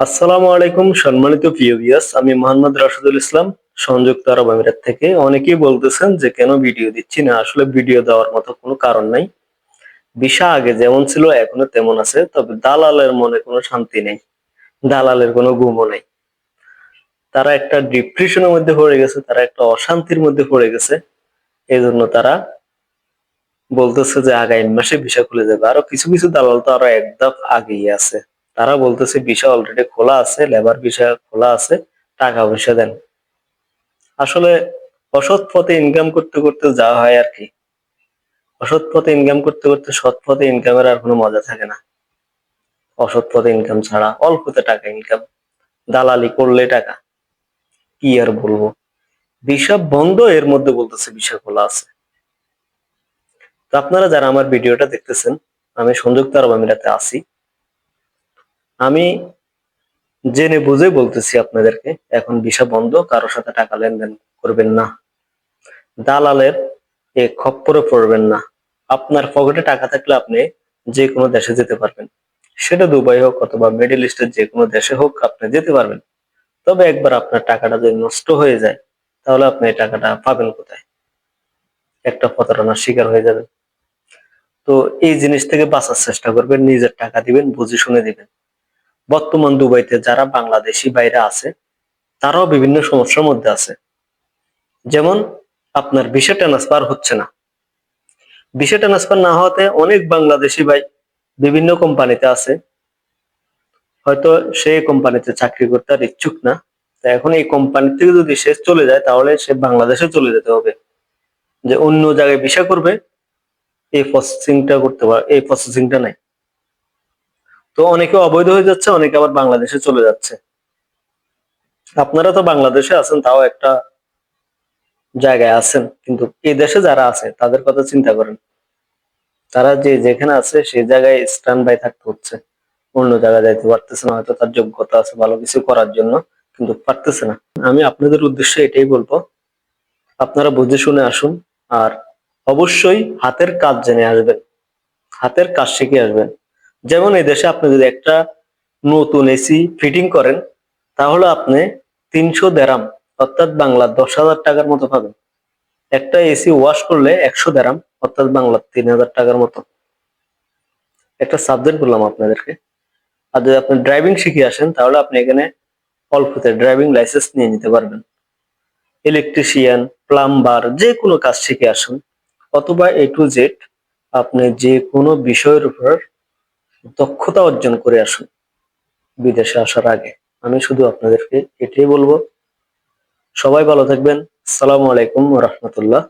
আসসালামু আলাইকুম, সম্মানিত প্রিয় আমি মোহাম্মদ রাশিদুল ইসলাম, সংযুক্ত আরব আমিরাত থেকে। অনেকেই বলতেছেন যে, কেন ভিডিও দিচ্ছি না? আসলে ভিডিও দেওয়ার মতো কোনো কারণ নাই। ভিসা আগে যেমন ছিল, এখনও তেমন আছে, তবে দালালের মনে কোনো শান্তি নেই। দালালের কোনো ঘুমও নেই। তারা একটা ডিপ্রেশনের মধ্যে পড়ে গেছে, তারা একটা অশান্তির মধ্যে পড়ে গেছে। এই জন্য তারা বলতেছে যে, আগামী মাসে ভিসা খুলে যাবে। আরও কিছু কিছু দালাল তো আরও এক ধাপ আগেই আছে। তারা বলতেছে ভিসা অলরেডি খোলা আছে লেবার ভিসা খোলা আছে, টাকা পয়সা দেন। আসলে অসৎ পথে ইনকাম করতে করতে যা হয় আর কি। অসৎ পথে ইনকাম করতে করতে সৎ পথে ইনকামের আর কোনো মজা থাকে না। অসৎ পথে ইনকাম ছাড়া অল্পতে টাকা ইনকাম দালালি করলে টাকা। কি আর বলব? ভিসা বন্ধ, এর মধ্যে বলতেছে ভিসা খোলা আছে। তো আপনারা যারা আমার ভিডিওটা দেখতেছেন, আমি সংযুক্ত আরব আমিরাতে আছি। আমি জেনে বুঝে বলতেছি আপনাদেরকে, এখন ভিসা বন্ধ, কারোর সাথে টাকা লেনদেন করবেন না। দালালের এ খপ্পরে পড়বেন না। আপনার পকেটে টাকা থাকলে আপনি যে কোনো দেশে যেতে পারবেন। সেটা দুবাই হোক অথবা মিডল ইস্টের যে কোনো দেশে হোক আপনি যেতে পারবেন। তবে একবার আপনার টাকাটা যদি নষ্ট হয়ে যায়, তাহলে আপনি এই টাকাটা পাবেন কোথায়? একটা প্রতারণার শিকার হয়ে যাবেন। তো এই জিনিস থেকে বাঁচার চেষ্টা করবেন, নিজের টাকা দিবেন, বুঝে শুনে দিবেন। বর্তমান দুবাইতে যারা বাংলাদেশি বাইরে আছে, তারাও বিভিন্ন সমস্যার মধ্যে আছে। যেমন, আপনার ভিসা ট্রান্সফার হচ্ছে না। ভিসা ট্রান্সফার না হওয়াতে অনেক বাংলাদেশি ভাই বিভিন্ন কোম্পানিতে আছে। হয়তো সে কোম্পানিতে চাকরি করতে আর ইচ্ছুক না। তা এখন এই কোম্পানি থেকে যদি সে চলে যায়, তাহলে সে বাংলাদেশে চলে যেতে হবে। যে অন্য জায়গায় ভিসা করবে, এই প্রসেসিংটা করতে পারে এই প্রসেসিংটা নাই। তো অনেকে অবৈধ হয়ে যাচ্ছে, অনেকে আবার বাংলাদেশে চলে যাচ্ছে। আপনারা তো বাংলাদেশে আছেন, তাও একটা জায়গায় আছেন, কিন্তু এই দেশে যারা আছে, তাদের কথা চিন্তা করেন। তারা যে যেখানে আছে, সেই জায়গায় স্ট্যান্ড বাই থাকতে হচ্ছে। অন্য জায়গায় যাইতে পারতেছে না, হয়তো তার যোগ্যতা আছে ভালো কিছু করার জন্য, কিন্তু পারতেছে না। আমি আপনাদের উদ্দেশ্যে এটাই বলব, আপনারা বুঝে শুনে আসুন, আর অবশ্যই হাতের কাজ জেনে আসবেন। হাতের কাজ শিখে আসবেন। যেমন এই দেশে আপনি যদি একটা নতুন এসি ফিটিং করেন, তাহলে আপনি তিনশো দেরাম, অর্থাৎ বাংলা দশ হাজার টাকার মতো পাবেন। একটা এসি ওয়াশ করলে একশো দেরাম, অর্থাৎ বাংলা তিন হাজার টাকার মতো। একটা সাবজেক্ট বললাম আপনাদেরকে। আর যদি আপনি ড্রাইভিং শিখে আসেন, তাহলে আপনি এখানে অল্পতে ড্রাইভিং লাইসেন্স নিয়ে নিতে পারবেন। ইলেকট্রিশিয়ান প্লাম্বার যে কোনো কাজ শিখে আসুন। অথবা এ টু জেড আপনি যে কোনো বিষয়ের উপর দক্ষতা অর্জন করে আসুন। বিদেশে আসার আগে আমি শুধু আপনাদেরকে এটাই বলব। সবাই ভালো থাকবেন। আসসালামু আলাইকুম রহমতুল্লাহ।